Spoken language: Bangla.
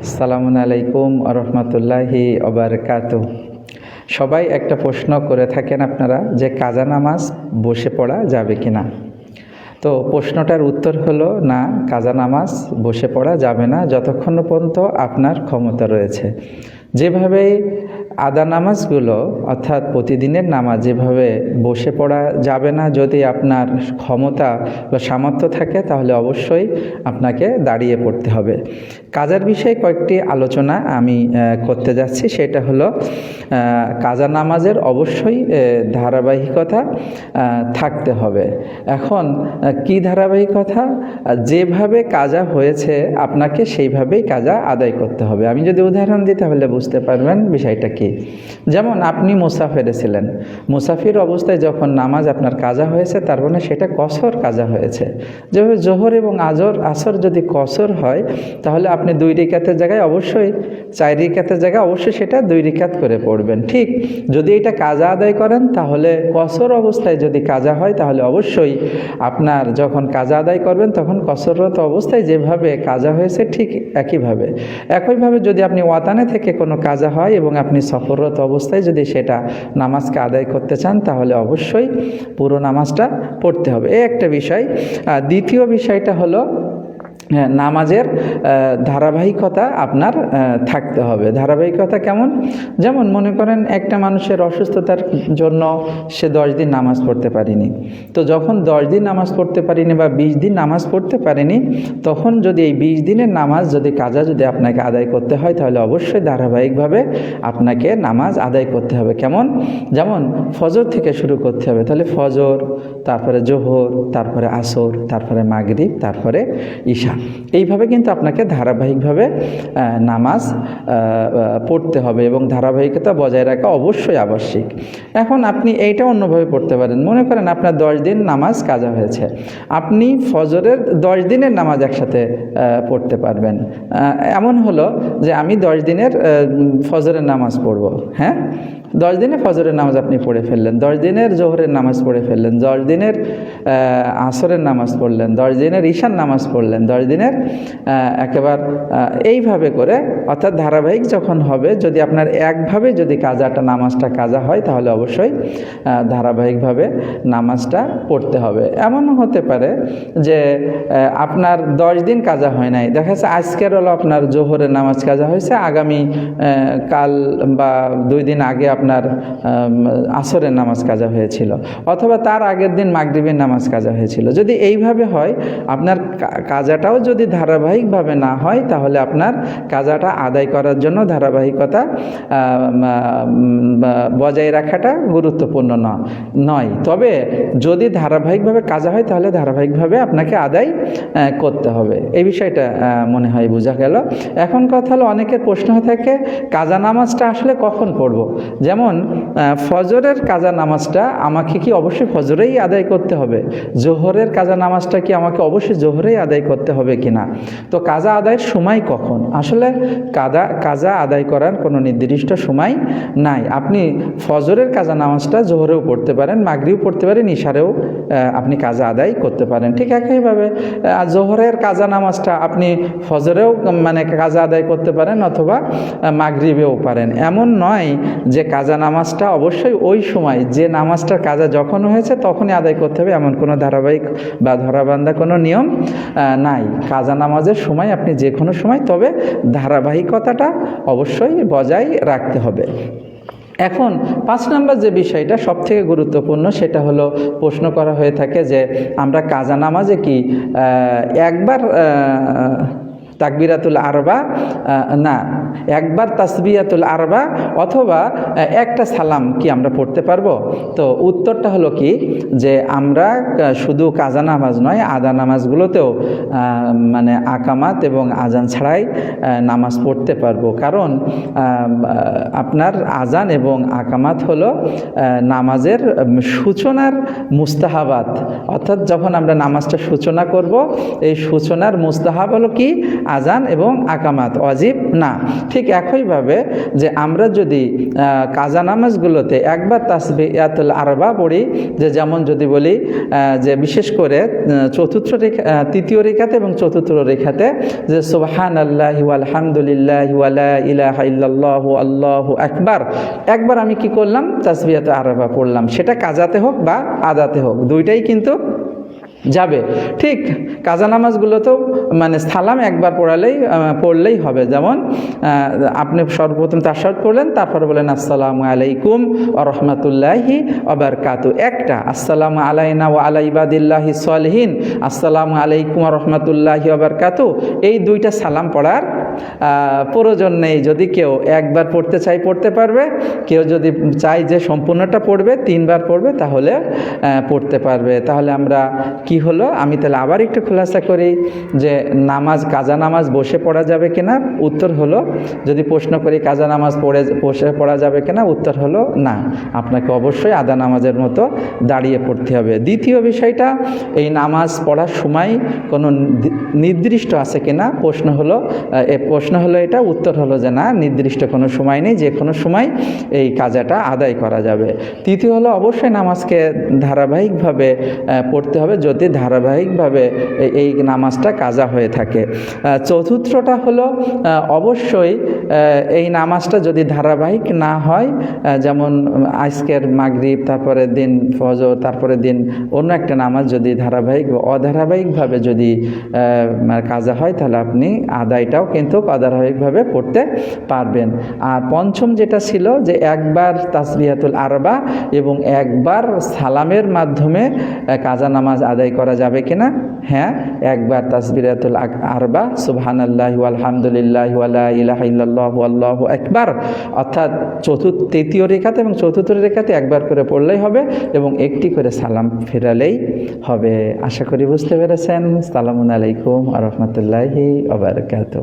আসসালামু আলাইকুম রহমতুল্লাহি অবরকাত সবাই একটা প্রশ্ন করে থাকেন আপনারা যে কাজা নামাজ বসে পড়া যাবে কি না তো প্রশ্নটার উত্তর হলো, না, কাজা নামাজ বসে পড়া যাবে না যতক্ষণ পর্যন্ত আপনার ক্ষমতা রয়েছে। যেভাবে আদা নামাজগুলো, অর্থাৎ প্রতিদিনের নামাজ যেভাবে বসে পড়া যাবে না, যদি আপনার ক্ষমতা বা সামর্থ্য থাকে, তাহলে অবশ্যই আপনাকে দাঁড়িয়ে পড়তে হবে। কাজার বিষয়ে কয়েকটি আলোচনা আমি করতে যাচ্ছি। সেটা হলো কাজা নামাজের অবশ্যই ধারাবাহিকতা থাকতে হবে। এখন কি ধারাবাহিকতা? যেভাবে কাজা হয়েছে, আপনাকে সেইভাবেই কাজা আদায় করতে হবে। আমি যদি উদাহরণ দিই, তাহলে বুঝতে পারবেন বিষয়টা কি। যেমন আপনি মুসাফিরে ছিলেন। মুসাফির অবস্থায় যখন নামাজ আপনার কাজা হয়েছে, তার মানে সেটা কসর কাজা হয়েছে। যেভাবে জোহর এবং আজর আসর যদি কসর হয়, তাহলে আপনি দুই রিকাতের জায়গায় অবশ্যই, চার রিকাতের জায়গায় অবশ্যই সেটা দুই রিকাত করে পড়বেন। ঠিক, যদি এটা কাজা আদায় করেন, তাহলে কসর অবস্থায় যদি কাজা হয়, তাহলে অবশ্যই আপনার যখন কাজা আদায় করবেন, তখন কসররত অবস্থায় যেভাবে কাজা হয়েছে ঠিক একইভাবে। একইভাবে যদি আপনি ওয়াতানে থেকে কোনো কাজা হয় এবং আপনি সফররত অবস্থায় যদি সেটা নামাজকে আদায় করতে চান, তাহলে অবশ্যই পুরো নামাজটা পড়তে হবে। এ একটা বিষয়। দ্বিতীয় বিষয়টা হলো নামাজের ধারাবাহিকতা আপনার থাকতে হবে। ধারাবাহিকতা কেমন? যেমন মনে করেন একটা মানুষের অসুস্থতার জন্য সে দশ দিন নামাজ পড়তে পারেনি। তো যখন দশ দিন নামাজ পড়তে পারিনি বা বিশ দিন নামাজ পড়তে পারেনি, তখন যদি এই বিশ দিনের নামাজ যদি কাজা যদি আপনাকে আদায় করতে হয়, তাহলে অবশ্যই ধারাবাহিকভাবে আপনাকে নামাজ আদায় করতে হবে। কেমন? যেমন ফজর থেকে শুরু করতে হবে। তাহলে ফজর, তারপরে জোহর, তারপরে আসর, তারপরে মাগরিব, তারপরে ঈশা। এইভাবে কিন্তু আপনাকে ধারাবাহিকভাবে নামাজ পড়তে হবে এবং ধারাবাহিকতা বজায় রাখা অবশ্যই আবশ্যিক। এখন আপনি এইটা অন্যভাবে পড়তে পারেন। মনে করেন আপনার দশ দিন নামাজ কাজা হয়েছে। আপনি ফজরের দশ দিনের নামাজ একসাথে পড়তে পারবেন। এমন হলো যে আমি দশ দিনের ফজরের নামাজ পড়ব হ্যাঁ? দশ দিনে ফজরের নামাজ আপনি পড়ে ফেললেন, দশ দিনের জোহরের নামাজ পড়ে ফেললেন, দশ দিনের আসরের নামাজ পড়লেন, দশ দিনের ঈশান নামাজ পড়লেন, দশ দিনের একেবার এইভাবে করে, অর্থাৎ ধারাবাহিক যখন হবে, যদি আপনার একভাবে যদি কাজাটা, নামাজটা কাজা হয়, তাহলে অবশ্যই ধারাবাহিকভাবে নামাজটা পড়তে হবে। এমনও হতে পারে যে আপনার দশ দিন কাজা হয় নাই। দেখা যাচ্ছে আজকের হলো আপনার জোহরের নামাজ কাজা হয়েছে, আগামী কাল বা দুই দিন আগে আপনার আম, আসরের নামাজ কাজা হয়েছিল অথবা তার আগের দিন মাগরিবের নামাজ কাজা হয়েছিল। যদি এইভাবে হয় আপনার কাজাটাও যদি ধারাবাহিকভাবে না হয় তাহলে আপনার কাজাটা আদায় করার জন্য ধারাবাহিকতা বজায় রাখাটা গুরুত্বপূর্ণ ন- নয়। তবে যদি ধারাবাহিকভাবে কাজা হয় তাহলে ধারাবাহিকভাবে আপনাকে আদায় করতে হবে। এই বিষয়টা মনে হয় বোঝা গেল। এখন কথা হলো অনেকের প্রশ্ন থাকে কাজা নামাজটা আসলে কখন পড়ব? যেমন ফজরের কাজা নামাজটা আমাকে কি অবশ্যই ফজরেই আদায় করতে হবে? জোহরের কাজা নামাজটা কি আমাকে অবশ্যই জোহরেই আদায় করতে হবে কি না তো কাজা আদায়ের সময় কখন? আসলে কাদা, কাজা আদায় করার কোনো নির্দিষ্ট সময় নাই। আপনি ফজরের কাজা নামাজটা জোহরেও পড়তে পারেন মাগরিও পড়তে পারেন, ইশারেও আপনি কাজা আদায় করতে পারেন। ঠিক একইভাবে জোহরের কাজা নামাজটা আপনি ফজরেও মানে কাজা আদায় করতে পারেন অথবা মাগরিবেও পারেন। এমন নয় যে কাজা নামাজটা অবশ্যই ওই সময়, যে নামাজটার কাজা যখন হয়েছে তখনই আদায় করতে হবে, এমন কোনো ধারাবাহিক বা ধরাবান্ধা কোনো নিয়ম নাই। কাজা নামাজের সময় আপনি যে কোনো সময়, তবে ধারাবাহিকতাটা অবশ্যই বজায় রাখতে হবে। এখন পাঁচ নাম্বার যে বিষয়টা সব থেকে গুরুত্বপূর্ণ, সেটা হলো প্রশ্ন করা হয়ে থাকে যে, আমরা কাজা নামাজে কি একবার তাকবিরাতুল আরবা না, একবার তাসবিয়াতুল আরবা অথবা একটা সালাম কি আমরা পড়তে পারব? তো উত্তরটা হলো কি? যে আমরা শুধু কাজা নামাজ নয় আদা নামাজগুলোতেও মানে আকামাত এবং আজান ছাড়াই নামাজ পড়তে পারব। কারণ আপনার আজান এবং আকামাত হলো নামাজের সূচনার মুস্তাহাবাত। অর্থাৎ যখন আমরা নামাজটা সূচনা করব, এই সূচনার মুস্তাহাব হলো কি? আজান এবং আকামাত, অজিব না। ঠিক একইভাবে যে আমরা যদি কাজা নামাজগুলোতে একবার তাসবিয়াতুল আরবা পড়ি, যে যেমন যদি বলি যে বিশেষ করে চতুর্থ রেখা তৃতীয় রেখাতে এবং চতুর্থ রেখাতে যে সুবহান আল্লাহ আলহামদুলিল্লাহ ইলাহা ইল্লাল্লাহ আল্লাহু আকবার, একবার আমি কি করলাম? তাসবিয়াত আরবা পড়লাম। সেটা কাজাতে হোক বা আদাতে হোক, দুইটাই কিন্তু যাবে। ঠিক, কাজা নামাজগুলোতেও মানে সালাম একবার পড়ালেই পড়লেই হবে। যেমন আপনি সর্বপ্রথম তার তাসাদ পড়লেন, তারপর বলেন আসসালামু আলাইকুম ও রহমতুল্লাহি অবরকাতু একটা, আসসালামু আলাইনা ও আলাইবাদিল্লাহি সালহীন। আসসালামু আলাইকুম ও রহমতুল্লাহি অবরকাতু এই দুইটা সালাম পড়ার প্রয়োজন নেই। যদি কেউ একবার পড়তে চাই পড়তে পারবে। কেউ যদি চাই যে সম্পূর্ণটা পড়বে, তিনবার পড়বে, তাহলে পড়তে পারবে। তাহলে আমরা কি হলো? আমি তাহলে আবার একটু খোলাসা করি যে নামাজ, কাজা নামাজ বসে পড়া যাবে কিনা? উত্তর হলো, যদি প্রশ্ন করি কাজা নামাজ পড়ে, বসে পড়া যাবে কিনা? উত্তর হলো, না। আপনাকে অবশ্যই আদা নামাজের মতো দাঁড়িয়ে পড়তে হবে। দ্বিতীয় বিষয়টা, এই নামাজ পড়ার সময় কোনো নির্দিষ্ট আছে কিনা? প্রশ্ন হলো এ প্রশ্ন হলো এটা, উত্তর হলো যে না, নির্দিষ্ট কোনো সময় নেই, যে কোনো সময় এই কাজাটা আদায় করা যাবে। তৃতীয় হলো অবশ্যই নামাজকে ধারাবাহিকভাবে পড়তে হবে যদি ধারাবাহিকভাবে এই নামাজটা কাজা হয়ে থাকে। চতুর্থটা হলো অবশ্যই এই নামাজটা যদি ধারাবাহিক না হয় যেমন আজকের মাগরিব, তারপরে দিন ফজর, তারপরে দিন অন্য একটা নামাজ যদি ধারাবাহিক, অধারাবাহিকভাবে যদি কাজা হয়, তাহলে আপনি আদায়টাও কিন্তু অধারাবাহিকভাবে পড়তে পারবেন। আর পঞ্চম যেটা ছিল যে একবার তাসবিহাতুল আরবা এবং একবার সালামের মাধ্যমে কাজা নামাজ আদায় করা যাবে কিনা? হ্যাঁ একবার তাসবিরাতুল আরবা সুবহান আল্লাহ আলহামদুলিল্লাহ ইলাহা ইল্লাল্লাহ একবার অর্থাৎ চতুর্থ, তৃতীয় রেখাতে এবং চতুর্থ রেখাতে একবার করে পড়লেই হবে এবং একটি করে সালাম ফেরালেই হবে। আশা করি বুঝতে পেরেছেন। সালামুন আলাইকুম আ রহমতুল্লাহি আবরকাত